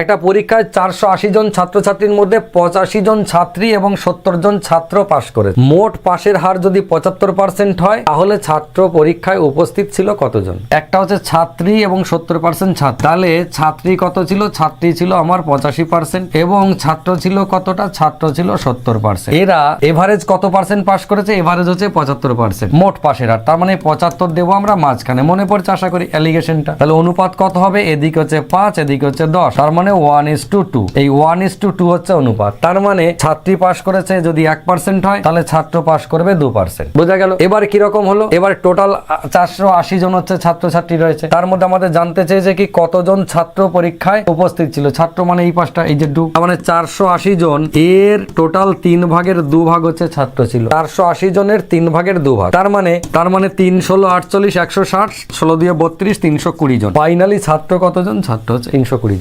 একটা পরীক্ষায় চারশো আশি জন ছাত্রছাত্রীর মধ্যে পঁচাশি জন ছাত্রী এবং সত্তর জন ছাত্র পাশ করে। মোট পাশের হার যদি পঁচাত্তর পার্সেন্ট হয়, তাহলে ছাত্র পরীক্ষায় উপস্থিত ছিল কতজন? একটা হচ্ছে ছাত্রী এবং সত্তর পার্সেন্ট ছাত্র। তাহলে ছাত্রী কত ছিল? ছাত্রী ছিল আমার পঁচাশি পার্সেন্ট এবং ছাত্র ছিল কতটা? ছাত্র ছিল সত্তর পার্সেন্ট এরা এভারেজ কত পার্সেন্ট পাস করেছে? এভারেজ হচ্ছে পঁচাত্তর পার্সেন্ট মোট পাশের হার, তার মানে পঁচাত্তর দেবো আমরা মাঝখানে। মনে পড়ছে আশা করি অ্যালিগেশনটা তাহলে অনুপাত কত হবে? এদিকে হচ্ছে পাঁচ, এদিকে হচ্ছে দশ। তার মানে ওয়ান ইস টু টু এই ওয়ান ইস টু টু হচ্ছে অনুপাত। তার মানে ছাত্রী পাস করেছে যদি এক পার্সেন্ট হয়, তাহলে ছাত্র পাস করবে দু পার্সেন্ট বোঝা গেল? এবার কীরকম হলো? এবার টোটাল চারশো আশি জন হচ্ছে ছাত্রছাত্রী রয়েছে। তার মধ্যে আমাদের জানতে চেয়েছে কি কতজন ছাত্র পরীক্ষায় উপস্থিত ছিল? ছাত্র মানে এই পাঁচটা এই যে ডু মানে চারশো আশি জন, এর টোটাল তিন ভাগের দু ভাগ হচ্ছে ছাত্র ছিল। চারশো আশি জনের তিন ভাগের দু ভাগ। তার মানে তার মানে তিন ষোলো আটচল্লিশ একশো ষাট, ষোলো দিয়ে বত্রিশ, তিনশো কুড়ি জন। ফাইনালি ছাত্র কতজন? ছাত্র হচ্ছে তিনশো কুড়ি জন।